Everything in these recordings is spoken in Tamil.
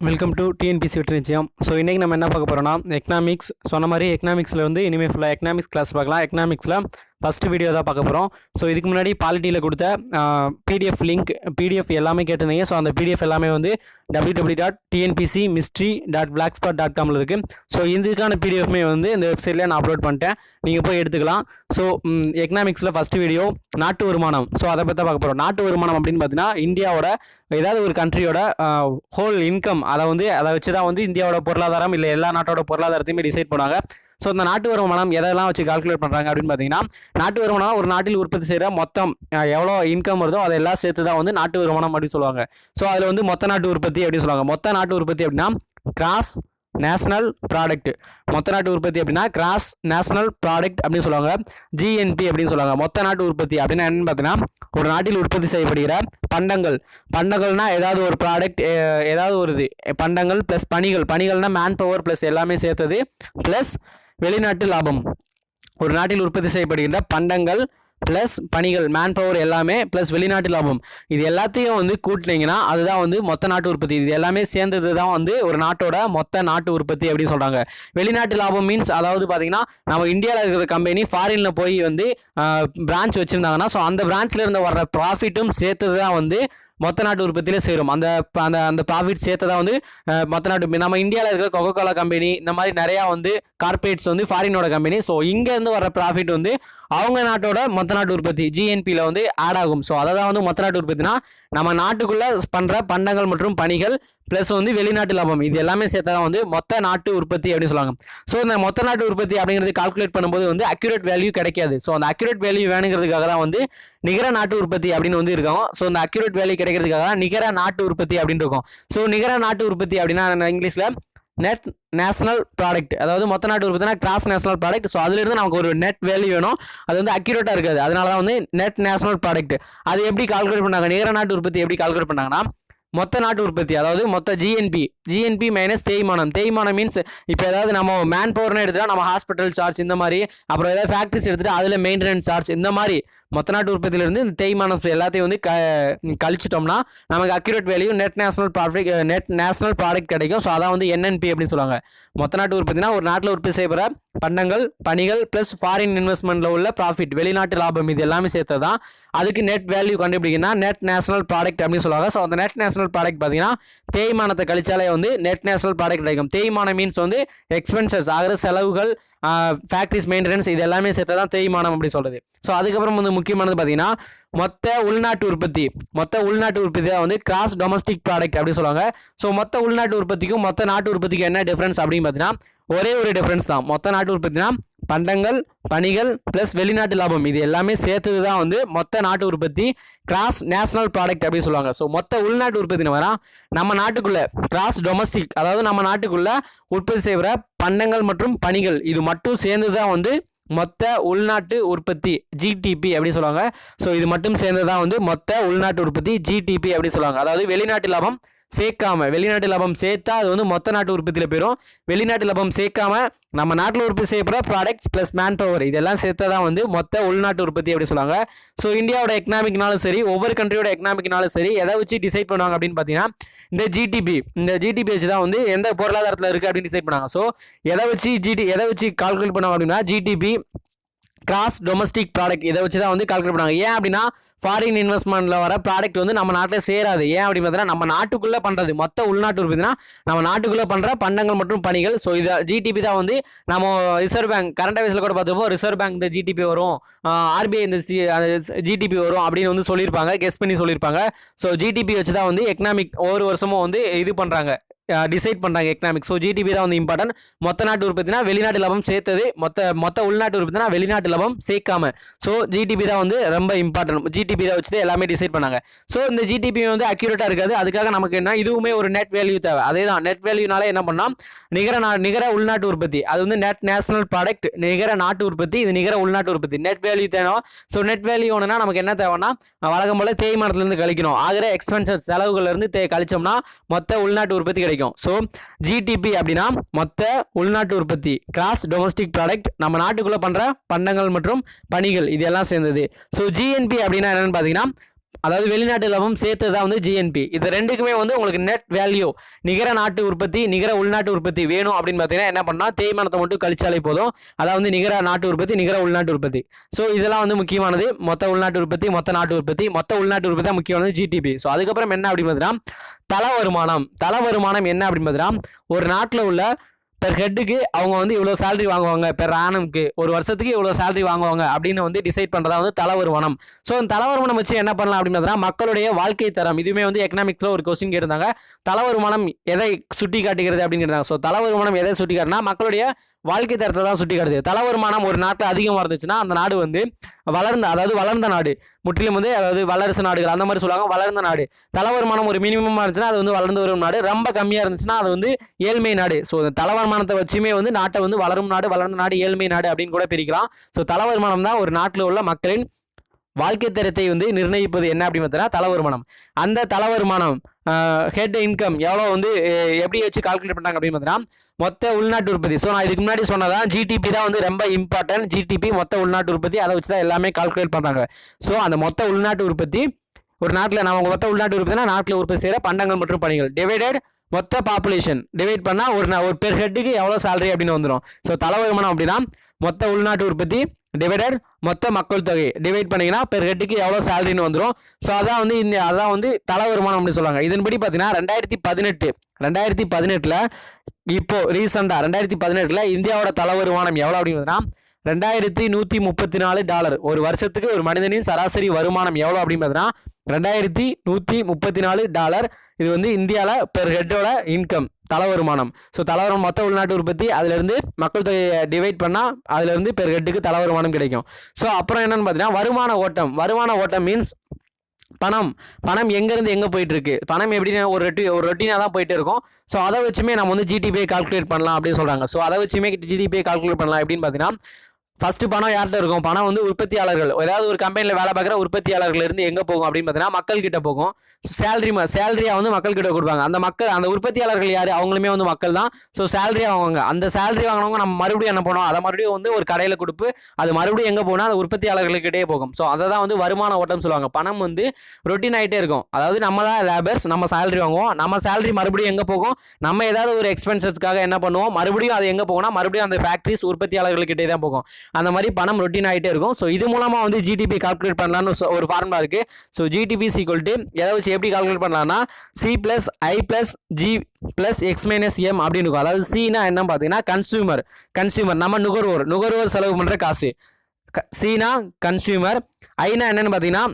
வெல்கம் டு டிஎன்பிசி வெற்றி நிச்சயம் ஸோ இன்றைக்கி நம்ம என்ன பார்க்க போகிறோம்னா எக்கனாமிக்ஸ் சொன்ன மாதிரி எக்கனாமிக்ஸில் வந்து இனிமேல் ஃபுல்லாக எக்கனாமிக்ஸ் கிளாஸ் பார்க்கலாம். எக்கனாமிக்ஸில் ஃபஸ்ட்டு வீடியோ தான் பார்க்க போகிறோம் ஸோ இதுக்கு முன்னாடி பாலிட்டியில் கொடுத்த பிடிஎஃப் லிங்க் பிடிஎஃப் எல்லாமே கேட்டிருந்தீங்க. ஸோ அந்த பிடிஎஃப் எல்லாமே வந்து W W dot TNPSC mystery dot blogspot dot காமில் இருக்குது ஸோ இதுக்கான பிடிஎஃப்மே வந்து இந்த வெப்சைட்டில் நான் அப்லோட் பண்ணிட்டேன். நீங்கள் போய் எடுத்துக்கலாம். ஸோ எக்கனாமிக்ஸில் ஃபஸ்ட்டு வீடியோ நாட்டு வருமானம். ஸோ அதை பற்றி பார்க்க போகிறோம் நாட்டு வருமானம் அப்படின்னு பார்த்தீங்கன்னா இந்தியாவோட ஏதாவது ஒரு கண்ட்ரியோட ஹோல் இன்கம் அதை வந்து அதை வச்சு தான் வந்து இந்தியாவோட பொருளாதாரம் இல்லை எல்லா நாட்டோட பொருளாதாரத்தையுமே டிசைட் பண்ணுவாங்க ஸோ இந்த நாட்டு வருமானம் எதெல்லாம் வச்சு கால்குலேட் பண்ணுறாங்க அப்படின்னு பார்த்தீங்கன்னா நாட்டு வருமானம் ஒரு நாட்டில் உற்பத்தி செய்கிற மொத்தம் எவ்வளோ இன்கம் வருதோ அதெல்லாம் சேர்த்து தான் வந்து நாட்டு வருமானம் அப்படின்னு சொல்லுவாங்க. ஸோ அதில் வந்து மொத்த நாட்டு உற்பத்தி அப்படின்னு சொல்லுவாங்க. மொத்த நாட்டு உற்பத்தி அப்படின்னா கிராஸ் நேஷனல் ப்ராடக்ட் மொத்த நாட்டு உற்பத்தி அப்படின்னா கிராஸ் நேஷனல் ப்ராடக்ட் அப்படின்னு சொல்லுவாங்க. ஜிஎன்பி அப்படின்னு சொல்லுவாங்க. மொத்த நாட்டு உற்பத்தி அப்படின்னா என்னன்னு பார்த்தீங்கன்னா ஒரு நாட்டில் உற்பத்தி செய்யப்படுகிற பண்டங்கள். பண்டங்கள்னா ஏதாவது ஒரு ப்ராடக்ட் ஏதாவது ஒரு இது. பண்டங்கள் ப்ளஸ் பணிகள். பணிகள்னா மேன் பவர் ப்ளஸ் எல்லாமே சேர்த்தது ப்ளஸ் வெளிநாட்டு லாபம். ஒரு நாட்டில் உற்பத்தி செய்யப்படுகின்ற பண்டங்கள் ப்ளஸ் பணிகள் மேன் பவர் எல்லாமே ப்ளஸ் வெளிநாட்டு லாபம். இது எல்லாத்தையும் வந்து கூட்டினீங்கன்னா அதுதான் வந்து மொத்த நாட்டு உற்பத்தி. இது எல்லாமே சேர்ந்தது தான் வந்து ஒரு நாட்டோட மொத்த நாட்டு உற்பத்தி அப்படின்னு சொல்கிறாங்க வெளிநாட்டு லாபம் மீன்ஸ் அதாவது பார்த்தீங்கன்னா நம்ம இந்தியாவில் இருக்கிற கம்பெனி ஃபாரினில் போய் வந்து பிரான்ச் வச்சுருந்தாங்கன்னா ஸோ அந்த பிரான்ச்சில் இருந்து வர்ற ப்ராஃபிட்டும் சேர்த்தது தான் வந்து மொத்த நாட்டு உற்பத்தியிலே சேரும். அந்த அந்த அந்த ப்ராஃபிட் சேர்த்து தான் வந்து மற்ற மொத்த நாட்டு நம்ம இந்தியாவில் இருக்கிற கொக்கோ கோலா கம்பெனி இந்த மாதிரி நிறையா வந்து கார்பரேட்ஸ் வந்து ஃபாரினோட கம்பெனி ஸோ இங்கேருந்து வர ப்ராஃபிட் வந்து அவங்க நாட்டோட மொத்த நாட்டு உற்பத்தி ஜிஎன்பியில் வந்து ஆட் ஆகும். ஸோ அதை தான் வந்து மொத்த நாட்டு உற்பத்தினா நம்ம நாட்டுக்குள்ளே பண்ணுற பண்டங்கள் மற்றும் பணிகள் ப்ளஸ் வந்து வெளிநாட்டு லாபம். இது எல்லாமே சேர்த்தா தான் வந்து மொத்த நாட்டு உற்பத்தி அப்படின்னு சொல்லுவாங்க. ஸோ இந்த மொத்த நாட்டு உற்பத்தி அப்படிங்கிறது கால்குலேட் பண்ணும்போது வந்து அக்யூரேட் வேல்யூ கிடைக்காது. ஸோ அந்த அக்யூரேட் வேல்யூ வேணுங்கிறதுக்காக தான் வந்து நிகர நாட்டு உற்பத்தி அப்படின்னு வந்து இருக்கும். ஸோ அந்த அக்யூரேட் வேல்யூ கிடைக்கிறதுக்காக தான் நிகர நாட்டு உற்பத்தி அப்படின்னு இருக்கும். ஸோ நிகர நாட்டு உற்பத்தி அப்படின்னா இங்கிலீஷில்? நெட் நேஷனல் ப்ராடக்ட் அதாவது மொத்த நாட்டு உற்பத்தினா கிராஸ் நேஷனல் ப்ராடக்ட் ஸோ அதுலேருந்து நமக்கு ஒரு நெட் வேல்யூ வேணும். அது வந்து அக்யூரேட்டாக இருக்காது. அதனால தான் வந்து நெட் நேஷனல் ப்ராடக்ட் அது எப்படி கால்குலேட் பண்ணாங்க? நிகர நாட்டு உற்பத்தி எப்படி கால்குலேட் பண்ணாங்கன்னா மொத்த நாட்டு உற்பத்தி அதாவது மொத்த ஜிஎன்பி ஜிஎன்பி மைனஸ் தேய்மானம். தேய்மானம் மீன்ஸ் இப்போ ஏதாவது நம்ம மேன் பவர்னு எடுத்துகிட்டா நம்ம ஹாஸ்பிட்டல் சார்ஜ் இந்த மாதிரி அப்புறம் ஏதாவது ஃபேக்ட்ரிஸ் எடுத்துட்டு அதில் மெயின்டெனன்ஸ் சார்ஜ் இந்த மாதிரி மொத்த நாட்டு உற்பத்தியிலிருந்து இந்த தேய்மானம் எல்லாத்தையும் வந்து க கழிச்சிட்டோம்னா நமக்கு accurate value net national profit net national product கிடைக்கும். ஸோ அதான் வந்து என்என்பி அப்படின்னு சொல்லுவாங்க. மொத்த நாட்டு உற்பத்தினா ஒரு நாட்டில் உற்பத்தி செய்யப்படுற பண்டங்கள் பணிகள் ப்ளஸ் ஃபாரின் இன்வெஸ்ட்மெண்ட்டில் உள்ள ப்ராஃபிட் வெளிநாட்டு லாபம் இது எல்லாமே சேர்த்து தான் அதுக்கு நெட் வேல்யூ கண்டுபிடிக்கணும்னா நெட் நேஷனல் ப்ராடக்ட் அப்படின்னு சொல்லுவாங்க. ஸோ அந்த நெட் நேஷனல் ப்ராடக்ட் பார்த்தீங்கன்னா தேய்மானத்தை கழிச்சாலே வந்து நெட் நேஷனல் ப்ராடக்ட் கிடைக்கும். தேய்மானம் மீன்ஸ் வந்து எக்ஸ்பென்சஸ் ஆகிற செலவுகள் ஃபேக்ட்ரிஸ் மெயின்டெனன்ஸ் இது எல்லாமே சேர்த்து தான் தேய்மானம் அப்படி சொல்கிறது ஸோ அதுக்கப்புறம் வந்து முக்கியமானது பார்த்தீங்கன்னா மொத்த உள்நாட்டு உற்பத்தி மொத்த உள்நாட்டு உற்பத்தி தான் வந்து கிராஸ் டொமஸ்டிக் ப்ராடக்ட் அப்படி சொல்லுவாங்க. ஸோ மொத்த உள்நாட்டு உற்பத்திக்கும் மொத்த நாட்டு உற்பத்திக்கும் என்ன டிஃப்ரென்ஸ் அப்படின்னு பார்த்தீங்கன்னா ஒரே ஒரு டிஃப்ரென்ஸ் தான். மொத்த நாட்டு உற்பத்தினா பண்டங்கள் பணிகள் ப்ளஸ் வெளிநாட்டு லாபம். இது எல்லாமே சேர்த்தது தான் வந்து மொத்த நாட்டு உற்பத்தி கிராஸ் நேஷனல் ப்ராடக்ட் அப்படின்னு சொல்லுவாங்க. ஸோ மொத்த உள்நாட்டு உற்பத்தின்னு வரா நம்ம நாட்டுக்குள்ளே கிராஸ் டொமஸ்டிக் அதாவது நம்ம நாட்டுக்குள்ளே உற்பத்தி செய்கிற பண்டங்கள் மற்றும் பணிகள் இது மட்டும் சேர்ந்து தான் வந்து மொத்த உள்நாட்டு உற்பத்தி ஜிடிபி அப்படின்னு சொல்லுவாங்க. ஸோ இது மட்டும் சேர்ந்து தான் வந்து மொத்த உள்நாட்டு உற்பத்தி ஜிடிபி அப்படின்னு சொல்லுவாங்க. அதாவது வெளிநாட்டு லாபம் சேர்க்காம வெளிநாட்டு லாபம் சேர்த்தா அது வந்து மொத்த நாட்டு உற்பத்தியில் போயிடும் வெளிநாட்டு லாபம் சேர்க்காம நம்ம நாட்டில் உற்பத்தி செய்யப்படுற ப்ராடக்ட்ஸ் ப்ளஸ் மேன் பவர் இதெல்லாம் சேர்த்தா தான் வந்து மொத்த உள்நாட்டு உற்பத்தி அப்படி சொல்லுவாங்க. ஸோ இந்தியாவோட எக்கனாமிக்னாலும் சரி ஒவ்வொரு கண்ட்ரியோட எக்கனாமிக்னாலும் சரி எதை வச்சு டிசைட் பண்ணுவாங்க அப்படின்னு பார்த்தீங்கன்னா இந்த ஜிடிபி இந்த ஜிடிபி வச்சு தான் வந்து எந்த பொருளாதாரத்தில் இருக்குது அப்படின்னு டிசைட் பண்ணாங்க ஸோ எதை வச்சு ஜிடி எதை வச்சு கால்குலேட் பண்ணுவாங்க அப்படின்னா ஜிடிபி கிராஸ் டொமஸ்டிக் ப்ராடக்ட் இதை வச்சு தான் வந்து கால்குலேட் பண்ணாங்க ஏன் அப்படின்னா ஃபாரின் இன்வெஸ்ட்மெண்ட்டில் வர ப்ராடக்ட் வந்து நம்ம நாட்டில் சேராது. ஏன் அப்படின்னு பார்த்தீங்கன்னா நம்ம நாட்டுக்குள்ளே பண்ணுறது மொத்த உள்நாட்டு உற்பத்தினா நம்ம நாட்டுக்குள்ளே பண்ணுற பண்டங்கள் மற்றும் பணிகள். ஸோ இதை ஜிடிபி தான் வந்து நம்ம ரிசர்வ் பேங்க் கரண்ட் அஃபேர்ஸில் கூட பார்த்தப்போ ரிசர்வ் பேங்க் இந்த ஜிடிபி வரும். ஆர்பிஐ இந்த ஜிடிபி வரும் அப்படின்னு வந்து சொல்லியிருப்பாங்க. கெஸ் பண்ணி சொல்லியிருப்பாங்க. ஸோ ஜிடிபி வச்சு தான் வந்து எக்கனாமிக் ஒவ்வொரு வருஷமும் வந்து இது பண்ணுறாங்க டிசைட் பண்ணுறாங்க எக்கனாமிக்ஸ் ஸோ ஜிடிபி தான் வந்து இம்பார்ட்டன்ட் மொத்த நாட்டு உற்பத்தினா வெளிநாட்டு லாபம் சேர்த்தது. மொத்த மொத்த உள்நாட்டு உற்பத்தினா வெளிநாட்டு லாபம் சேர்க்காம. ஸோ ஜிடிபி தான் வந்து ரொம்ப இம்பார்ட்டன்ட் ஜிடிபி தான் வச்சு எல்லாமே டிசைட் பண்ணாங்க. ஸோ இந்த ஜிடிபி வந்து அக்யூரேட்டாக இருக்காது. அதுக்காக நமக்கு என்ன? இதுவுமே ஒரு நெட் வேல்யூ தேவை. அதே தான் நெட் வேல்யூனால என்ன பண்ணால் நிகர நா நிகர உள்நாட்டு உற்பத்தி. அது வந்து நெட் நேஷனல் ப்ராடக்ட் நிகர நாட்டு உற்பத்தி இது நிகர உள்நாட்டு உற்பத்தி. நெட் வேல்யூ தேவை ஸோ நெட் வேல்யூ ஒன்றுனா நமக்கு என்ன தேவைன்னா வழக்கம் போல தேய்மானத்துலேருந்து கழிக்கணும். ஆகிற எக்ஸ்பென்சஸ் செலவுகள்லேருந்து தே கழிச்சோம்னா மொத்த உள்நாட்டு உற்பத்தி கிடைக்கும். ஸோ ஜிடிபி அப்படின்னா மொத்த உள்நாட்டு உற்பத்தி கிராஸ் டொமஸ்டிக் ப்ராடக்ட் நம்ம நாட்டுக்குள்ளே பண்ணுற பண்டங்கள் மற்றும் பணிகள் இதெல்லாம் சேர்ந்தது. ஸோ ஜிஎன்பி அப்படின்னா என்னன்னு பார்த்தீங்கன்னா அதாவது வெளிநாட்டு லாபம் சேர்த்து தான் வந்து ஜிஎன்பி இது ரெண்டுக்குமே வந்து உங்களுக்கு நெட் வேல்யூ நிகர நாட்டு உற்பத்தி நிகர உள்நாட்டு உற்பத்தி வேணும் அப்படின்னு பார்த்தீங்கன்னா என்ன பண்ணால் தேய்மானத்தை மட்டும் கழிச்சாலே போதும். அதாவது நிகர நாட்டு உற்பத்தி நிகர உள்நாட்டு உற்பத்தி. ஸோ இதெல்லாம் வந்து முக்கியமானது. மொத்த உள்நாட்டு உற்பத்தி மொத்த நாட்டு உற்பத்தி மொத்த உள்நாட்டு உற்பத்தி தான் முக்கியமானது ஜிடிபி ஸோ அதுக்கப்புறம் என்ன அப்படின்னு பார்த்தீங்கன்னா தல வருமானம். தல வருமானம் என்ன அப்படின்னு பார்த்தீங்கன்னா ஒரு நாட்டில் உள்ள பெர் ஹெட்டுக்கு அவங்க வந்து இவ்வளோ சேலரி வாங்குவாங்க பெர் ஆனம்க்கு ஒரு வருஷத்துக்கு இவ்வளோ சேலரி வாங்குவாங்க அப்படின்னு வந்து டிசைட் பண்ணுறதா வந்து தல ஸோ அந்த தல வச்சு என்ன பண்ணலாம் அப்படின்னா மக்களுடைய வாழ்க்கை தரம். இதுவுமே வந்து எக்கனாமிக்ஸில் ஒரு கொஸ்டின் கேட்டிருந்தாங்க. தலைவருமானம் எதை சுட்டி காட்டுகிறது அப்படின்னு கேட்டாங்க ஸோ தலைவர் வருமானம் எதை சுட்டி காட்டினா மக்களுடைய வாழ்க்கை தரத்தை தான் சுட்டி காட்டுது. தல வருமானம் ஒரு நாட்டில் அதிகமாக இருந்துச்சுன்னா அந்த நாடு வந்து வளர்ந்த அதாவது வளர்ந்த நாடு. முற்றிலும் வந்து அதாவது வளரசு நாடுகள் அந்த மாதிரி சொல்லுவாங்க வளர்ந்த நாடு. தல வருமானம் ஒரு மினிமமாக இருந்துச்சுன்னா அது வந்து வளர்ந்து வரும் நாடு. ரொம்ப கம்மியாக இருந்துச்சுன்னா அது வந்து ஏழ்மை நாடு. ஸோ இந்த தல வருமானத்தை வச்சுமே வந்து நாட்டை வந்து வளரும் நாடு வளர்ந்த நாடு ஏழ்மை நாடு அப்படின்னு கூட பிரிக்கலாம். ஸோ தல வருமானம் தான் ஒரு நாட்டில் உள்ள மக்களின் வாழ்க்கை தரத்தை வந்து நிர்ணயிப்பது என்ன அப்படின்னு பார்த்தீங்கன்னா தல வருமானம் அந்த தல வருமானம் ஹெட் இன்கம் எவ்வளோ வந்து எப்படி வச்சு கால்குலேட் பண்ணாங்க அப்படின்னு பார்த்தீங்கன்னா மொத்த உள்நாட்டு உற்பத்தி. ஸோ நான் இதுக்கு முன்னாடி சொன்னதான் ஜிடிபி தான் வந்து ரொம்ப இம்பார்ட்டன்ட் ஜிடிபி மொத்த உள்நாட்டு உற்பத்தி அதை வச்சு தான் எல்லாமே கால்குலேட் பண்ணுறாங்க ஸோ அந்த மொத்த உள்நாட்டு உற்பத்தி ஒரு நாட்டில் நம்ம மொத்த உள்நாட்டு உற்பத்தினா நாட்டில் உற்பத்தி செய்கிற பண்டங்கள் மற்றும் பணிகள். டிவைடட் மொத்த பாப்புலேஷன் டிவைட் பண்ணால் ஒரு ஒரு பெர் ஹெட்டுக்கு எவ்வளோ சேலரி அப்படின்னு வந்துடும் ஸோ தலைவருமானம் அப்படின்னா மொத்த உள்நாட்டு உற்பத்தி டிவைடட் மொத்த மக்கள் தொகை டிவைட் பண்ணீங்கன்னா பெர் ஹெட்டுக்கு எவ்வளோ சேலரின்னு வந்துடும் ஸோ அதான் வந்து இந்த அதான் வந்து தல வருமானம் அப்படின்னு சொல்லுவாங்க. இதன்படி பார்த்தீங்கன்னா ரெண்டாயிரத்தி பதினெட்டு ரெண்டாயிரத்தி பதினெட்டில் இப்போ ரீசெண்டாக ரெண்டாயிரத்தி பதினெட்டில் இந்தியாவோட தல வருமானம் எவ்வளோ அப்படின்னு ரெண்டாயிரத்தி நூற்றி முப்பத்தி நாலு டாலர் ஒரு வருஷத்துக்கு ஒரு மனிதனின் சராசரி வருமானம் எவ்வளோ அப்படின்னு பார்த்தீங்கன்னா ரெண்டாயிரத்தி நூற்றி முப்பத்தி நாலு டாலர் இது வந்து இந்தியாவில் பெர் ஹெட்டோட இன்கம் தலை வருமானம் ஸோ தல வருமானம் மொத்த உள்நாட்டு உற்பத்தி அதிலிருந்து மக்கள் தொகையை டிவைட் பண்ணால் அதிலிருந்து பெர் ஹெட்டுக்கு தலை வருமானம் கிடைக்கும். ஸோ அப்புறம் என்னென்னு பார்த்தீங்கன்னா வருமான ஓட்டம். வருமான ஓட்டம் மீன்ஸ் பணம். பணம் எங்கேருந்து எங்கே போயிட்டுருக்கு? பணம் எப்படின்னா ஒரு ரொட்டி ஒரு ரொட்டீனாக தான் போயிட்டு இருக்கும். ஸோ அதை வச்சுமே நம்ம வந்து ஜிடிபியை கால்குலேட் பண்ணலாம் அப்படின்னு சொல்கிறாங்க ஸோ அதை வச்சுமே ஜிடிபியை கால்குலேட் பண்ணலாம் எப்படின்னு பார்த்தீங்கன்னா ஃபஸ்ட்டு பணம் யார்கிட்ட இருக்கும்? பணம் வந்து உற்பத்தியாளர்கள். ஏதாவது ஒரு கம்பெனியில் வேலை பார்க்குற உற்பத்தியாளர்கள் இருந்து எங்கே போகும் அப்படின்னு பார்த்தீங்கன்னா மக்கள்கிட்ட போகும். சேலரி சேலரியாக வந்து மக்கள்கிட்ட கொடுப்பாங்க. அந்த மக்கள் அந்த உற்பத்தியாளர்கள் யார்? அவங்களுமே வந்து மக்கள் தான். ஸோ சேலரி வாங்குவாங்க. அந்த சேலரி வாங்கினவங்க நம்ம மறுபடியும் என்ன பண்ணுவோம்? அதை மறுபடியும் வந்து ஒரு கடையில் கொடுப்பு அது மறுபடியும் எங்கே போனால் அது உற்பத்தியாளர்களுக்கிட்டே போகும். ஸோ அதை தான் வந்து வருமான ஓட்டம் சொல்லுவாங்க. பணம் வந்து ரொட்டீன் ஆகிட்டே இருக்கும். அதாவது நம்ம தான் லேபர்ஸ் நம்ம சேலரி வாங்குவோம். நம்ம சேலரி மறுபடியும் எங்கே போகும்? நம்ம ஏதாவது ஒரு எக்ஸ்பென்சஸ்க்காக என்ன பண்ணுவோம்? மறுபடியும் அது எங்கே போகணும் மறுபடியும் அந்த ஃபேக்ட்ரிஸ் உற்பத்தியாளர்கள்கிட்டே தான் போகும். அந்த மாதிரி பணம் ரொட்டீன் ஆகிட்டே இருக்கும். ஸோ இது மூலமாக வந்து ஜிடிபி கால்குலேட் பண்ணலான்னு ஒரு ஒரு ஃபார்முலா இருக்குது ஸோ ஜிடிபி சீக்வல் டு எதை வச்சு எப்படி கால்குலேட் பண்ணலாம்னா C plus I plus G plus X minus M அப்படின்னு இருக்கும். அதாவது சினா என்ன பார்த்தீங்கன்னா கன்சியூமர் கன்சியூமர் நம்ம நுகர்வோர். நுகர்வோர் செலவு பண்ணுற காசு. சீனா கன்சியூமர் ஐனா என்னன்னு பார்த்தீங்கன்னா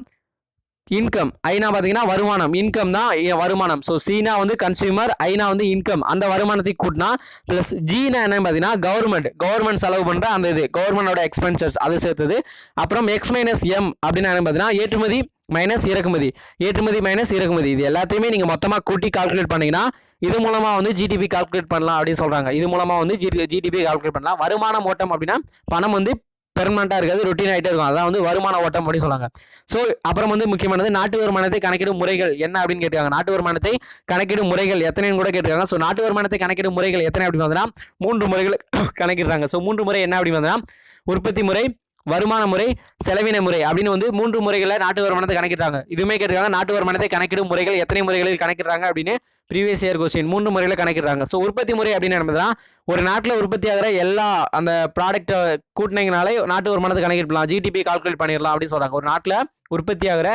இன்கம் ஐனா பார்த்தீங்கன்னா வருமானம். இன்கம் தான் வருமானம். ஸோ சீனா வந்து கன்சியூமர் ஐனா வந்து இன்கம் அந்த வருமானத்தை கூட்டினா ப்ளஸ் ஜீனா என்னன்னு பார்த்தீங்கன்னா கவர்மெண்ட் கவர்மெண்ட் செலவு பண்ணுற அந்த இது கவர்மெண்டோட எக்ஸ்பென்சர்ஸ் அது சேர்த்தது. அப்புறம் எக்ஸ் மைனஸ் எம் அப்படின்னு என்ன பார்த்தீங்கன்னா ஏற்றுமதி மைனஸ் இறக்குமதி. ஏற்றுமதி மைனஸ் இறக்குமதி. இது எல்லாத்தையுமே நீங்கள் மொத்தமாக கூட்டி கால்குலேட் பண்ணீங்கன்னா இது மூலமாக வந்து ஜிடிபி கால்குலேட் பண்ணலாம் அப்படின்னு சொல்கிறாங்க இது மூலமாக வந்து ஜிடி ஜிடிபி கால்குலேட் பண்ணலாம். வருமானம் ஓட்டம் அப்படின்னா பணம் வந்து பெர்மனண்ட்டாக இருக்காது ரொட்டீன் ஆகிட்டே இருக்கும். அதான் வந்து வருமான ஓட்டம் அப்படின்னு சொல்லுவாங்க ஸோ அப்புறம் வந்து முக்கியமானது நாட்டு வருமானத்தை கணக்கிடும் முறைகள் என்ன அப்படின்னு கேட்டிருக்காங்க. நாட்டு வருமானத்தை கணக்கிடும் முறைகள் எத்தனைன்னு கூட கேட்டிருக்காங்க. ஸோ நாட்டு வருமானத்தை கணக்கிடும் முறைகள் எத்தனை அப்படின்னு பார்த்தீங்கன்னா மூன்று முறைகள் கணக்கிடுறாங்க. ஸோ மூன்று முறை என்ன அப்படின்னு பார்த்தீங்கன்னா உற்பத்தி முறை வருமான முறை செலவின முறை அப்படின்னு வந்து மூன்று முறைகளில் நாட்டு வருமானத்தை கணக்கிடுறாங்க. இதுவுமே கேட்டிருக்காங்க நாட்டு வருமானத்தை கணக்கிடும் முறைகள் எத்தனை முறைகளில் கணக்கிடுறாங்க அப்படின்னு ப்ரீவியஸ் இயர் கொஸ்டின் மூன்று முறையில் கணக்கிடுறாங்க. ஸோ உற்பத்தி முறை அப்படின்னு என்னதுன்னா ஒரு நாட்டில் உற்பத்தி ஆகிற எல்லா அந்த ப்ராடக்ட்டை கூட்டினீங்கனாலே நாட்டு வருமானத்தை கணக்கிடலாம். ஜிடிபி கால்குலேட் பண்ணிடலாம் அப்படின்னு சொல்கிறாங்க ஒரு நாட்டில் உற்பத்தி ஆகிற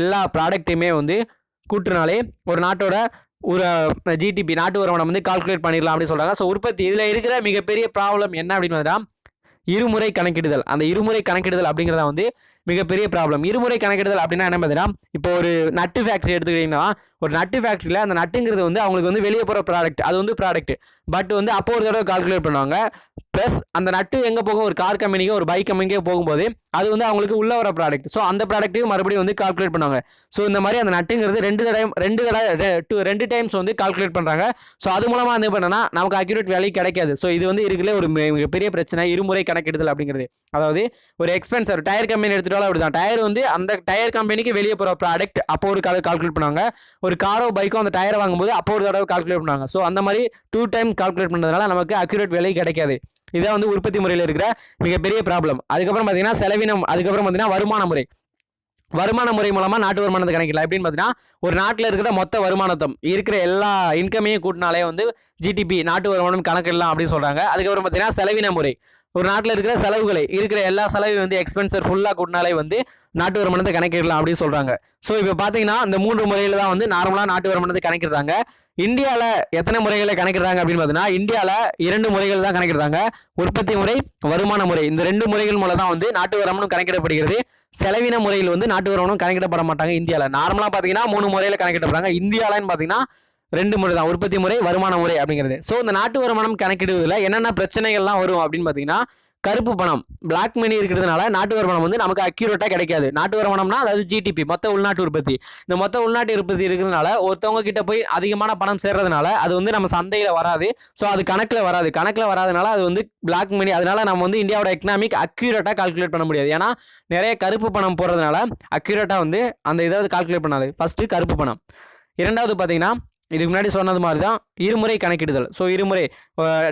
எல்லா ப்ராடக்ட்டையுமே வந்து கூட்டுனாலே ஒரு நாட்டோட ஒரு ஜிடிபி நாட்டு வருமானம் வந்து கால்குலேட் பண்ணிடலாம் அப்படின்னு சொல்கிறாங்க ஸோ உற்பத்தி இதில் இருக்கிற மிகப்பெரிய ப்ராப்ளம் என்ன அப்படின்னு இருமுறை கணக்கிடுதல். அந்த இருமுறை கணக்கிடுதல் அப்படிங்கிறத வந்து மிகப்பெரிய ப்ராப்ளம் இருமுறை கணக்கிடுதல் அப்படின்னா என்ன பார்த்தீங்கன்னா இப்போ ஒரு நட்டு ஃபேக்ட்ரி எடுத்துக்கிட்டிங்கன்னா ஒரு நட்டு ஃபேக்ட்ரியில் அந்த நட்டுங்கிறது வந்து அவங்களுக்கு வந்து வெளியே போகிற ப்ராடக்ட் அது வந்து ப்ராடக்ட் பட் வந்து அப்போ ஒரு தடவை கால்குலேட் பண்ணுவாங்க. ப்ளஸ் அந்த நட்டு எங்கே போகும்? ஒரு கார் கம்பெனிக்கோ ஒரு பைக் கம்பெனிக்கோ போகும்போது அது வந்து அவங்களுக்கு உள்ளே வர ப்ராடக்ட் ஸோ அந்த ப்ராடக்ட்டையும் மறுபடியும் வந்து கால்குலேட் பண்ணுவாங்க. ஸோ இந்த மாதிரி அந்த நட்டுங்கிறது ரெண்டு தடவை ரெண்டு தடவை டூ ரெண்டு டைம்ஸ் வந்து கால்குலேட் பண்ணுறாங்க ஸோ அது மூலமாக வந்து பண்ணனா நமக்கு அக்யூரேட் வேல்யூ கிடைக்காது. ஸோ இது வந்து இருக்கிற ஒரு மிகப்பெரிய பிரச்சனை. இருமுறை கணக்கெடுதல் அப்படிங்கிறது. அதாவது ஒரு எக்ஸ்பென்சர் டயர் கம்பெனி எடுத்துட்டாலும் அப்படிதான். டயர் வந்து அந்த டயர் கம்பெனிக்கு வெளியே போகிற ப்ராடக்ட் அப்போ ஒரு கால்குலேட் பண்ணுவாங்க. ஒரு காரோ பைக்கோ அந்த டயரை வாங்கும்போது அப்போ ஒரு தடவை கால்குலேட் பண்ணுவாங்க. ஸோ அந்த மாதிரி டூ டைம் கால்குலேட் பண்ணுறதுனால நமக்கு அக்யூரேட் விலை கிடைக்காது. இதான் வந்து உற்பத்தி முறையில் இருக்கிற மிகப்பெரிய ப்ராப்ளம் அதுக்கப்புறம் பார்த்தீங்கன்னா செலவினம் அதுக்கப்புறம் பார்த்தீங்கன்னா வருமான முறை. வருமான முறை மூலமாக நாட்டு வருமானத்தை கணக்கிடலாம். எப்படின்னு பார்த்தீங்கன்னா ஒரு நாட்டில் இருக்கிற மொத்த வருமானத்தை இருக்கிற எல்லா இன்கமையும் கூட்டினாலே வந்து ஜிடிபி நாட்டு வருமானம் கணக்கிடலாம் அப்படின்னு சொல்கிறாங்க அதுக்கப்புறம் பார்த்தீங்கன்னா செலவின முறை. ஒரு நாட்டில் இருக்கிற செலவுகளை இருக்கிற எல்லா செலவையும் வந்து எக்ஸ்பென்சர் ஃபுல்லாக கூட்டினாலே வந்து நாட்டு வருமானத்தை கணக்கிடலாம் அப்படின்னு சொல்கிறாங்க ஸோ இப்போ பார்த்தீங்கன்னா இந்த மூன்று முறையில் தான் வந்து நார்மலாக நாட்டு வருமானத்தை கணக்கிடுறாங்க. இந்தியாவில் எத்தனை முறைகளை கணக்கிடுறாங்க அப்படின்னு பார்த்தீங்கன்னா இந்தியாவில் இரண்டு முறைகள் தான் கணக்கிடுறாங்க. உற்பத்தி முறை வருமான முறை. இந்த ரெண்டு முறைகள் மூலம் தான் வந்து நாட்டு வருமானம் கணக்கிடப்படுகிறது. செலவின முறையில் வந்து நாட்டு வருமானம் கணக்கிடப்பட மாட்டாங்க இந்தியாவில் நார்மலாக பார்த்தீங்கன்னா மூணு முறையில் கணக்கிடப்படுறாங்க. இந்தியாவில்னு பார்த்தீங்கன்னா ரெண்டு முறை தான் உற்பத்தி முறை வருமான முறை அப்படிங்கிறது. ஸோ இந்த நாட்டு வருமானம் கணக்கிடுவதில் என்னென்ன பிரச்சனைகள்லாம் வரும் அப்படின்னு பார்த்தீங்கன்னா கருப்பு பணம் பிளாக் மணி இருக்கிறதுனால நாட்டு வருமானம் வந்து நமக்கு அக்யூரேட்டாக கிடைக்காது. நாட்டு வருமானம்னா அதாவது ஜிடிபி மொத்த உள்நாட்டு உற்பத்தி. இந்த மொத்த உள்நாட்டு உற்பத்தி இருக்கிறதுனால ஒருத்தவங்க கிட்ட போய் அதிகமான பணம் சேர்றதுனால அது வந்து நம்ம சந்தையில் வராது. ஸோ அது கணக்கில் வராது. கணக்கில் வராதனால அது வந்து பிளாக் மணி அதனால நம்ம வந்து இந்தியாவோட எக்கனாமிக் அக்யூரேட்டாக கால்குலேட் பண்ண முடியாது. ஏன்னா நிறைய கருப்பு பணம் போடுறதுனால அக்யூரேட்டாக வந்து அந்த இதாவது கால்குலேட் பண்ணாது. ஃபஸ்ட்டு கருப்பு பணம். இரண்டாவது பார்த்தீங்கன்னா இதுக்கு முன்னாடி சொன்னது மாதிரி தான் இருமுறை கணக்கிடுதல். ஸோ இருமுறை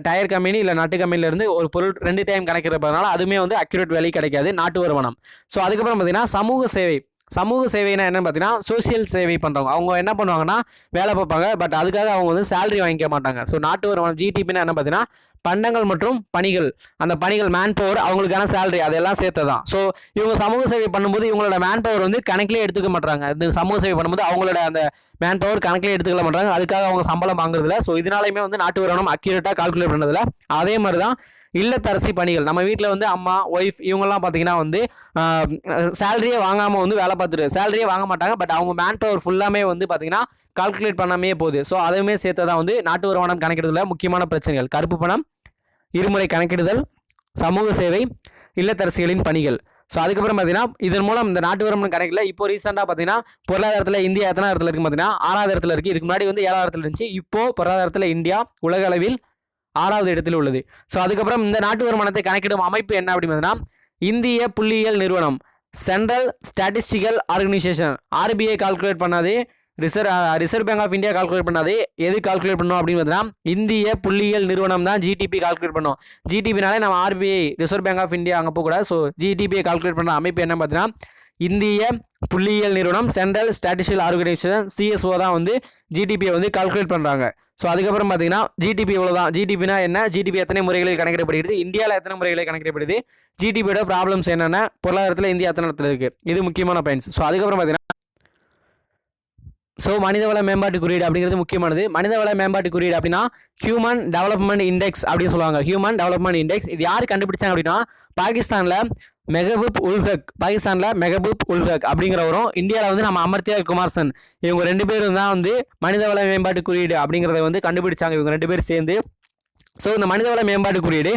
டயர் கம்பெனி இல்லை நாட்டு கம்பெனிலேருந்து ஒரு பொருள் ரெண்டு டைம் கணக்கிடுறதுனால அதுவுமே வந்து அக்யூரேட் வேலை கிடைக்காது நாட்டு வருமானம். ஸோ அதுக்கப்புறம் பார்த்தீங்கன்னா சமூக சேவை. சமூக சேவைனா என்னன்னு பார்த்தீங்கன்னா சோஷியல் சேவை பண்ணுறவங்க அவங்க என்ன பண்ணுவாங்கன்னா வேலை பார்ப்பாங்க. பட் அதுக்காக அவங்க வந்து சேலரி வாங்கிக்க மாட்டாங்க. ஸோ நாட்டு வருமானம் ஜிடிபின்னா என்ன பார்த்தீங்கன்னா பண்டங்கள் மற்றும் பணிகள். அந்த பணிகள் மேன் பவர் அவங்களுக்கான சேலரி அதெல்லாம் சேர்த்து தான் ஸோ இவங்க சமூக சேவை பண்ணும்போது இவங்களோட மேன் பவர் வந்து கணக்கிலே எடுத்துக்க மாட்டாங்க இந்த சமூக சேவை பண்ணும்போது அவங்களோட அந்த மேன் பவர் கணக்கிலே எடுத்துக்கல மாட்டாங்க அதுக்காக அவங்க சம்பளம் வாங்குறதில்ல. ஸோ இதனாலையுமே வந்து நாட்டு வருமானம் அக்யூரேட்டாக கால்குலேட் பண்ணுறதில்ல அதே மாதிரி தான் இல்லத்தரசி பணிகள். நம்ம வீட்டில் வந்து அம்மா ஒய்ஃப் இவங்கெல்லாம் பார்த்தீங்கன்னா வந்து சேலரியே வாங்காமல் வந்து வேலை பார்த்துட்டு சேலரியே வாங்க மாட்டாங்க. பட் அவங்க மேன் பவர் ஃபுல்லாமே வந்து பார்த்தீங்கன்னா கால்குலேட் பண்ணாமே போகுது. ஸோ அதுவுமே சேர்த்து தான் வந்து நாட்டு வருமானம் கணக்கிடுறதுல முக்கியமான பிரச்சனைகள். கருப்பு பணம் இருமுறை கணக்கிடுதல் சமூக சேவை இல்லத்தரசிகளின் பணிகள். ஸோ அதுக்கப்புறம் பார்த்தீங்கன்னா இதன் மூலம் இந்த நாட்டு வருமானம் கணக்கில் இப்போ ரீசெண்டாக பார்த்தீங்கன்னா பொருளாதாரத்தில் இந்தியா எத்தனை இடத்துல இருக்குது பார்த்தீங்கன்னா ஆறாவது இடத்துல இருக்குது இதுக்கு முன்னாடி வந்து ஏழாவது இடத்துல இருந்துச்சு. இப்போது பொருளாதாரத்தில் இந்தியா உலக அளவில் ஆறாவது இடத்தில் உள்ளது. ஸோ அதுக்கப்புறம் இந்த நாட்டு வருமானத்தை கணக்கிடும் அமைப்பு என்ன அப்படின்னு இந்திய புள்ளியியல் நிறுவனம் central statistical organisation RBI calculate பண்ணாது reserve reserve bank of India calculate பண்ணாது எது கால்குலேட் பண்ணோம் அப்படின்னு பார்த்தீங்கன்னா இந்திய புள்ளியியல் நிறுவனம் தான் ஜிடிபி கால்குலேட் பண்ணோம். ஜிடிபினாலே நம்ம RBI reserve bank of India அங்கே போகக்கூடாது. ஸோ ஜிடிபியை கால்குலேட் பண்ண அமைப்பு என்ன பார்த்தீங்கன்னா இந்திய புள்ளியியல் நிறுவனம் சென்ட்ரல் ஸ்டாட்டிஸ்டிக்கல் ஆர்கனைசேஷன் சிஎஸ்ஓ தான் வந்து ஜிடிபியை வந்து கால்குலேட் பண்ணுறாங்க ஸோ அதுக்கப்புறம் பார்த்தீங்கன்னா ஜிடிபி இவ்வளோ தான் ஜிடிபினா என்ன? ஜிடிபி எத்தனை முறைகளில் கணக்கிடப்படுகிறது? இந்தியாவில் எத்தனை முறைகளில் கணக்கிடப்படுது ஜிடிபியோட ப்ராப்ளம்ஸ் என்னென்ன? பொருளாதாரத்தில் இந்தியா எத்தனை இடத்துல இருக்குது இது முக்கியமான பாயிண்ட்ஸ் ஸோ அதுக்கப்புறம் பார்த்தீங்கன்னா ஸோ மனிதவள மேம்பாட்டு குறியீடு அப்படிங்கிறது முக்கியமானது. மனிதவள மேம்பாட்டு குறியீடு அப்படின்னா ஹியூமன் டெவலப்மெண்ட் இண்டெக்ஸ் அப்படின்னு சொல்லுவாங்க. ஹியூமன் டெவலப்மெண்ட் இண்டெக்ஸ் இது யார் கண்டுபிடிச்சாங்க அப்படின்னா பாகிஸ்தானில் மெஹபூப் உல்ஹக் பாகிஸ்தானில் மெஹபூப் உல்ஹக் அப்படிங்கிறவரும் இந்தியாவில் வந்து நம்ம அமர்த்தியா குமார்சன். இவங்க ரெண்டு பேரும் தான் வந்து மனிதவள மேம்பாட்டு குறியீடு அப்படிங்கிறத வந்து கண்டுபிடிச்சாங்க. இவங்க ரெண்டு பேரும் சேர்ந்து. ஸோ இந்த மனிதவள மேம்பாட்டு குறியீடு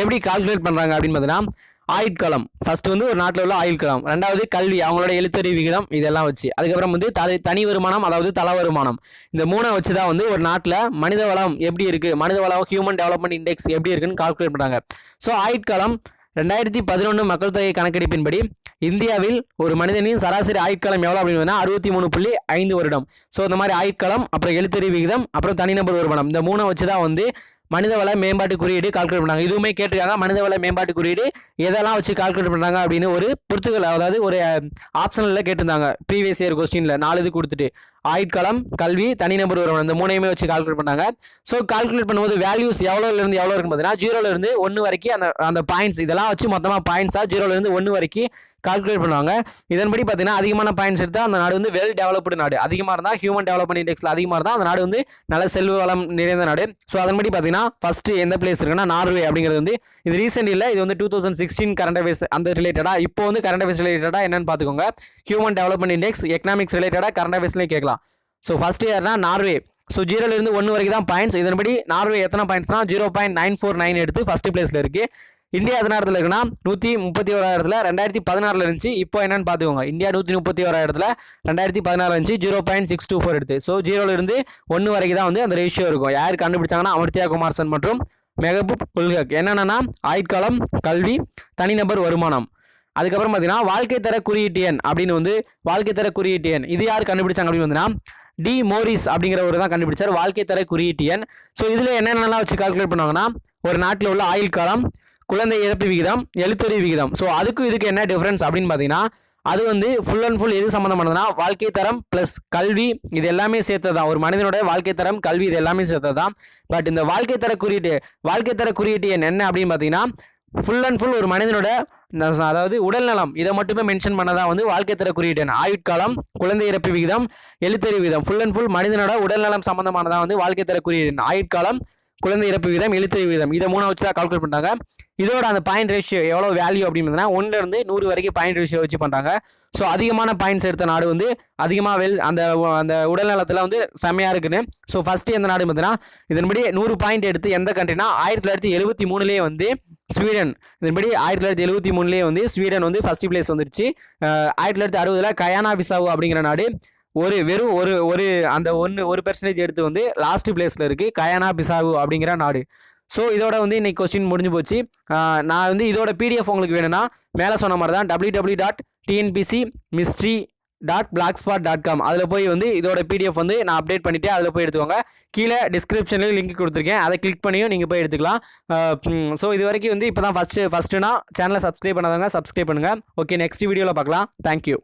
எப்படி கால்குலேட் பண்ணுறாங்க அப்படின்னு பார்த்தீங்கன்னா ஆயுட்காலம் ஃபர்ஸ்ட் வந்து ஒரு நாட்டில் உள்ள ஆயுட்காலம் ரெண்டாவது கல்வி அவங்களோட எழுத்தறிவு விகிதம் இதெல்லாம் வச்சு. அதுக்கப்புறம் வந்து தலை தனி வருமானம் அதாவது தல வருமானம். இந்த மூணை வச்சு தான் வந்து ஒரு நாட்டில் மனித வளம் எப்படி இருக்குது மனித வளம் ஹியூமன் டெவலப்மெண்ட் இண்டெக்ஸ் எப்படி இருக்குன்னு கால்குலேட் பண்ணுறாங்க ஸோ ஆயுட்காலம் ரெண்டாயிரத்தி பதினொன்று மக்கள் தொகை கணக்கெடுப்பின்படி இந்தியாவில் ஒரு மனிதனின் சராசரி ஆயுட்காலம் எவ்வளோ அப்படின்னு அறுபத்தி மூணு புள்ளி ஐந்து வருடம். ஸோ இந்த மாதிரி ஆயுட்காலம் அப்புறம் எழுத்தறிவு விகிதம் அப்புறம் தனிநபர் வருமானம் இந்த மூணை வச்சு தான் வந்து மனிதவள மேம்பாட்டு குறியீடு கால்குலேட் பண்ணாங்க இதுவுமே கேட்டிருக்காங்க. மனிதவள மேம்பாட்டு குறியீடு எதெல்லாம் வச்சு கால்குலேட் பண்ணாங்க அப்படின்னு ஒரு பொறுத்துகள் அதாவது ஒரு ஆப்ஷனில் கேட்டிருந்தாங்க. ப்ரீவியஸ் இயர் கொஸ்டினில் நாலு இது கொடுத்துட்டு. ஆயுட்காலம் கல்வி தனிநபர் வருமானம் இந்த மூணையுமே வச்சு கால்குலேட் பண்ணாங்க. ஸோ கால்குலேட் பண்ணும்போது வேல்யூஸ் எவ்வளோலேருந்து எவ்வளோ இருக்கும் பார்த்தீங்கன்னா ஜீரோலேருந்து ஒன்று வரைக்கும் அந்த அந்த பாயிண்ட்ஸ் இதெல்லாம் வச்சு மொத்தமாக பாயிண்ட்ஸாக ஜீரோலேருந்து ஒன்று வரைக்கும் கால்குலேட் பண்ணுவாங்க. இதன்படி பார்த்தீங்கன்னா அதிகமான பாயிண்ட்ஸ் எடுத்தால் அந்த நாடு வந்து வெல் டெவலப்டு நாடு. அதிகமாக இருந்தால் ஹியூமன் டெவலப்மெண்ட் இண்டெக்ஸில் அதிகமாக இருந்தால் அந்த நாடு வந்து நல்ல செல்வ வளம் நிறைந்த நாடு. ஸோ அதன்படி பார்த்தீங்கன்னா ஃபஸ்ட்டு எந்த பிளேஸ் இருக்குன்னா நார்வே அப்படிங்கிறது வந்து இது ரீசெண்ட் இல்லை இது வந்து two thousand sixteen current affairs அந்த ரிலேட்டடாக இப்போ வந்து கரண்ட் அஃபேர்ஸ் ரிலேட்டடாக என்னன்னு பார்த்துக்கோங்க. ஹியூமன் டெவலப்மெண்ட் இண்டெக்ஸ் எக்கனாமிக்ஸ் ரிலேட்டடாக கரண்ட் அஃபேர்ஸ்லேயும் கேட்கலாம். ஸோ ஃபஸ்ட் இயர்னா நார்வே. ஸோ ஜீரோலேருந்து ஒன்று வரைக்கும் தான் பாயிண்ட்ஸ் இதன்படி நார்வே எத்தனை பாயிண்ட்ஸ்னா zero point nine four nine எடுத்து ஃபஸ்ட் பிளேஸில் இருக்குது இந்தியா எத்தனை இடத்துல இருக்குன்னா நூற்றி முப்பத்தி ஓராயிரத்தில் ரெண்டாயிரத்தி பதினாறில் இருந்துச்சு. இப்போ என்னன்னு பார்த்துக்கோங்க. இந்தியா நூற்றி முப்பத்தி ஓராயிரத்தில் ரெண்டாயிரத்தி பதினாறு இருந்துச்சு. Zero point six two four எடுத்து. ஸோ ஜீரோலேருந்து ஒன்று வரைக்கும் தான் வந்து அந்த ரேஷியோ இருக்கும். யார் கண்டுபிடிச்சாங்கன்னா அமர்த்தியா குமார்சன் மற்றும் மெகபூப் உல்ஹக் என்னென்னா ஆயுட்காலம் கல்வி தனிநபர் வருமானம். அதுக்கப்புறம் பார்த்தீங்கன்னா வாழ்க்கை தர குறியீட்டு எண் அப்படின்னு வந்து வாழ்க்கை தர குறியீட்டு எண் இது யார் கண்டுபிடிச்சாங்க அப்படின்னு வந்தீங்கன்னா டி மோரிஸ் அப்படிங்கிறவர் தான் கண்டுபிடிச்சார். வாழ்க்கை தர குறியீட்டு எண் ஸோ இதில் என்னென்னலாம் வச்சு கால்குலேட் பண்ணுவாங்கன்னா ஒரு நாட்டில் உள்ள ஆயுள் காலம் குழந்தை இழப்பு விகிதம் எழுத்தறிவு விகிதம். ஸோ அதுக்கும் இதுக்கு என்ன டிஃப்ரென்ஸ் அப்படின்னு பார்த்தீங்கன்னா அது வந்து ஃபுல் அண்ட் ஃபுல் எது சம்மந்தமானதுன்னா வாழ்க்கை தரம் ப்ளஸ் கல்வி இது எல்லாமே சேர்த்தது தான். ஒரு மனிதனோட வாழ்க்கை தரம் கல்வி இது எல்லாமே சேர்த்தது தான். பட் இந்த வாழ்க்கை தர குறியீட்டு வாழ்க்கை தர குறியீட்டு எண் என்ன அப்படின்னு பார்த்தீங்கன்னா ஃபுல் அண்ட் ஃபுல் ஒரு மனிதனோட அதாவது அதாவது உடல்நலம் இதை மட்டுமே மென்ஷன் பண்ணதான் வந்து வாழ்க்கை தர குறியீட்டேன் ஆயுட்காலம் குழந்தை இறப்பு விகிதம் எழுத்தறிவு விகிதம். ஃபுல் அண்ட் ஃபுல் மனிதனோட உடல் நலம் சம்மந்தமானதான் வந்து வாழ்க்கை தர குறியீடு ஆயுட்காலம் குழந்தை இறப்பு விகிதம் எழுத்தறிவு விகிதம். இதை மூணு வச்சு தான் கால்குலேட் பண்ணுறாங்க இதோட அந்த பாயிண்ட் ரேஷியோ எவ்வளோ வேல்யூ அப்படின்னு பார்த்தீங்கன்னா ஒன்றுலேருந்து நூறு வரைக்கும் பாயிண்ட் ரேஷியோ வச்சு பண்ணுறாங்க ஸோ அதிகமான பாயிண்ட்ஸ் எடுத்த நாடு வந்து அதிகமாக வெல் அந்த அந்த அந்த உடல்நலத்தில் வந்து செம்மையாக இருக்குன்னு. ஸோ ஃபஸ்ட்டு எந்த நாடு பார்த்தீங்கன்னா இதன்படி நூறு பாயிண்ட் எடுத்து எந்த கண்ட்ரினா ஆயிரத்தி தொள்ளாயிரத்தி எழுபத்தி மூணுலேயே வந்து ஸ்வீடன். இதன்படி ஆயிரத்தி தொள்ளாயிரத்தி எழுபத்தி மூணுலேயே வந்து ஸ்வீடன் வந்து ஃபஸ்ட் பிளேஸ் வந்துருச்சு. ஆயிரத்தி தொள்ளாயிரத்தி அறுபதில் கயானா பிசாவு அப்படிங்கிற நாடு ஒரு வெறும் ஒரு ஒரு அந்த ஒன்று ஒரு பெர்சன்டேஜ் எடுத்து வந்து லாஸ்ட் பிளேஸில் இருக்குது கயானா பிசாவு அப்படிங்கிற நாடு. ஸோ இதோட வந்து இன்றைக்கி கொஸ்டின் முடிஞ்சு போச்சு. நான் வந்து இதோட பிடிஎஃப் உங்களுக்கு வேணும்னா மேலே சொன்ன மாதிரி தான் W W dot TNPSC mystery dot blogspot dot com அதில் போய் வந்து இதோட பிடிஎஃப் வந்து நான் அப்டேட் பண்ணிவிட்டு அதில் போய் எடுத்துக்கோங்க. கீழே டிஸ்கிரிப்ஷன்லேயும் லிங்க் கொடுத்துருக்கேன். அதை கிளிக் பண்ணியும் நீங்கள் போய் எடுத்துக்கலாம். ஸோ இது வரைக்கும் வந்து இப்போ தான் ஃபஸ்ட்டு ஃபஸ்ட்டுனா சேனலை சப்ஸ்கிரைப் பண்ணாதவங்க சப்ஸ்கிரைப் பண்ணுங்கள் ஓகே நெக்ஸ்ட் வீடியோவில் பார்க்கலாம். தேங்க்யூ